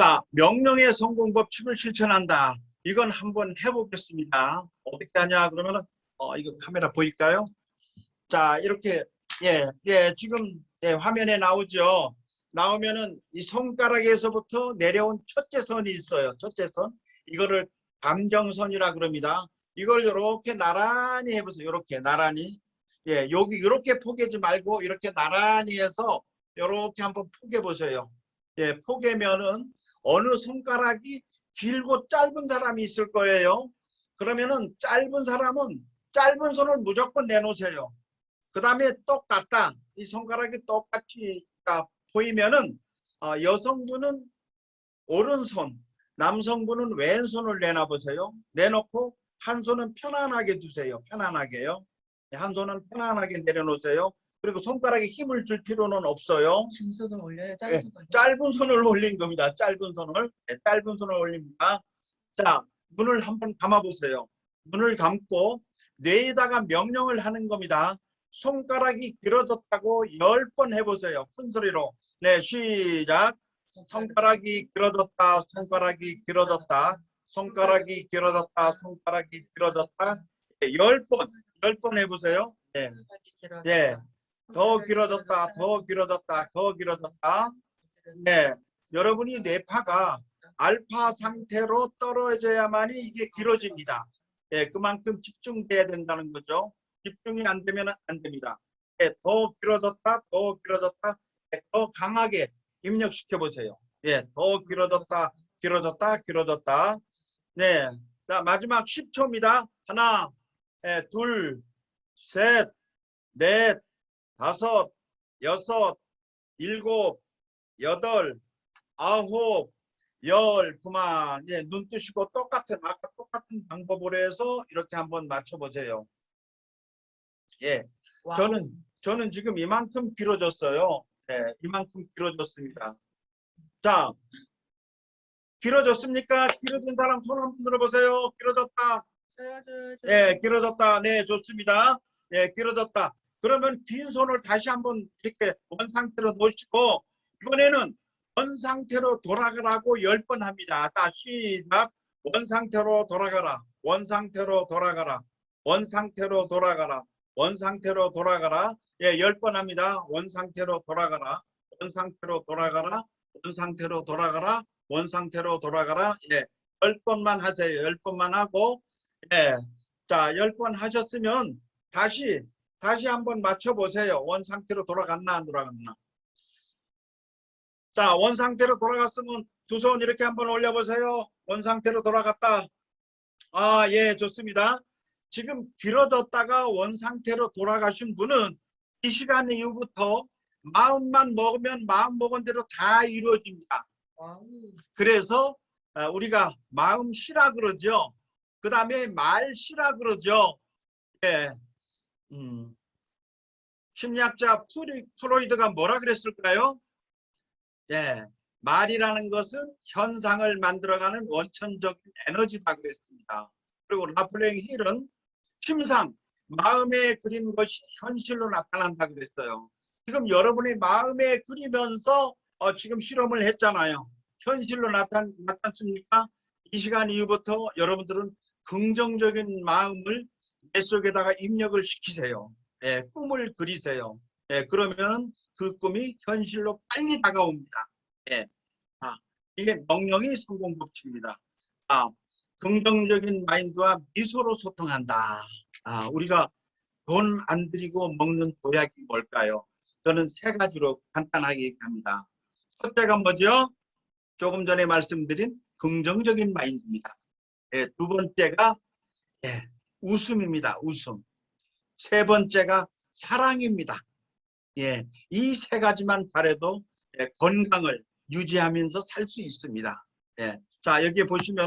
자, 명령의 성공 법칙을 실천한다. 이건 한번 해보겠습니다. 어떻게 하냐 그러면은 어 이거 카메라 보일까요? 자, 이렇게 예, 예, 지금 예, 화면에 나오죠. 나오면은 이 손가락에서부터 내려온 첫째 선이 있어요. 첫째 선. 이거를 감정선이라 그럽니다. 이걸 이렇게 나란히 해보세요. 이렇게 나란히. 예, 여기 이렇게 포개지 말고 이렇게 나란히 해서 이렇게 한번 포개 보세요. 예, 포개면은 어느 손가락이 길고 짧은 사람이 있을 거예요. 그러면은 짧은 사람은 짧은 손을 무조건 내놓으세요. 그 다음에 똑같다. 이 손가락이 똑같이 아, 보이면은 어, 여성분은 오른손, 남성분은 왼손을 내놔 보세요. 내놓고 한 손은 편안하게 두세요. 편안하게요. 네, 한 손은 편안하게 내려놓으세요. 그리고 손가락에 힘을 줄 필요는 없어요. 왼손을 올려요. 예, 짧은 손을. 짧은 손을 올린 겁니다. 짧은 손을. 네, 짧은 손을 올립니다. 자, 눈을 한번 감아 보세요. 눈을 감고 뇌에다가 명령을 하는 겁니다. 손가락이 길어졌다고 열 번 해보세요. 큰 소리로. 네, 시작. 손가락이 길어졌다. 손가락이 길어졌다. 손가락이 길어졌다. 손가락이 길어졌다. 네, 열 번, 열 번 해보세요. 네. 예. 더 길어졌다. 더 길어졌다. 더 길어졌다. 네, 여러분이 뇌파가 알파 상태로 떨어져야만이 이게 길어집니다. 예, 그만큼 집중돼야 된다는 거죠. 집중이 안 되면 안 됩니다. 예, 더 길어졌다, 더 길어졌다, 예, 더 강하게 입력시켜 보세요. 예, 더 길어졌다, 길어졌다, 길어졌다. 네, 자 마지막 10초입니다. 하나, 예, 둘, 셋, 넷, 다섯, 여섯, 일곱, 여덟, 아홉, 열, 그만. 예, 눈 뜨시고 똑같은, 아까 똑같은 방법으로 해서 이렇게 한번 맞춰보세요. 예, 와우. 저는, 저는 지금 이만큼 길어졌어요. 예, 이만큼 길어졌습니다. 자, 길어졌습니까? 길어진 사람 손 한번 들어보세요. 길어졌다. 저요, 저요, 저요. 예, 길어졌다. 네, 좋습니다. 예, 길어졌다. 그러면 빈 손을 다시 한번 이렇게 원 상태로 놓으시고 이번에는 원 상태로 돌아가라고 열 번 합니다. 자, 시작. 원 상태로 돌아가라. 원 상태로 돌아가라. 원 상태로 돌아가라. 원 상태로 돌아가라. 예, 열 번 합니다. 원 상태로 돌아가라. 원 상태로 돌아가라. 원 상태로 돌아가라. 원 상태로 돌아가라. 예, 열 번만 하세요. 열 번만 하고 예. 자, 열 번 하셨으면 다시 다시 한번 맞춰 보세요. 원 상태로 돌아갔나 안 돌아갔나. 자, 원 상태로 돌아갔으면 두 손 이렇게 한번 올려 보세요. 원 상태로 돌아갔다. 아, 예, 좋습니다. 지금 길어졌다가 원 상태로 돌아가신 분은 이 시간 이후부터 마음만 먹으면 마음 먹은 대로 다 이루어집니다. 그래서 아, 우리가 마음 쉬라 그러죠. 그 다음에 말 쉬라 그러죠. 예. 음. 심리학자 프리, 프로이드가 뭐라 그랬을까요? 예. 말이라는 것은 현상을 만들어가는 원천적인 에너지다 그랬습니다. 그리고 라플랭 힐은 심상, 마음에 그린 것이 현실로 나타난다 그랬어요. 지금 여러분의 마음에 그리면서 어, 지금 실험을 했잖아요. 현실로 나타난, 나타났습니까? 이 시간 이후부터 여러분들은 긍정적인 마음을 내 속에다가 입력을 시키세요. 예, 꿈을 그리세요. 예, 그러면 그 꿈이 현실로 빨리 다가옵니다. 예. 아, 이게 명령의 성공 법칙입니다. 아, 긍정적인 마인드와 미소로 소통한다. 아, 우리가 돈 안 들이고 먹는 도약이 뭘까요? 저는 세 가지로 간단하게 얘기합니다. 첫째가 뭐죠? 조금 전에 말씀드린 긍정적인 마인드입니다. 예, 두 번째가 예, 웃음입니다. 웃음. 세 번째가 사랑입니다. 예, 이 세 가지만 잘해도 예, 건강을 유지하면서 살 수 있습니다. 예, 자 여기 보시면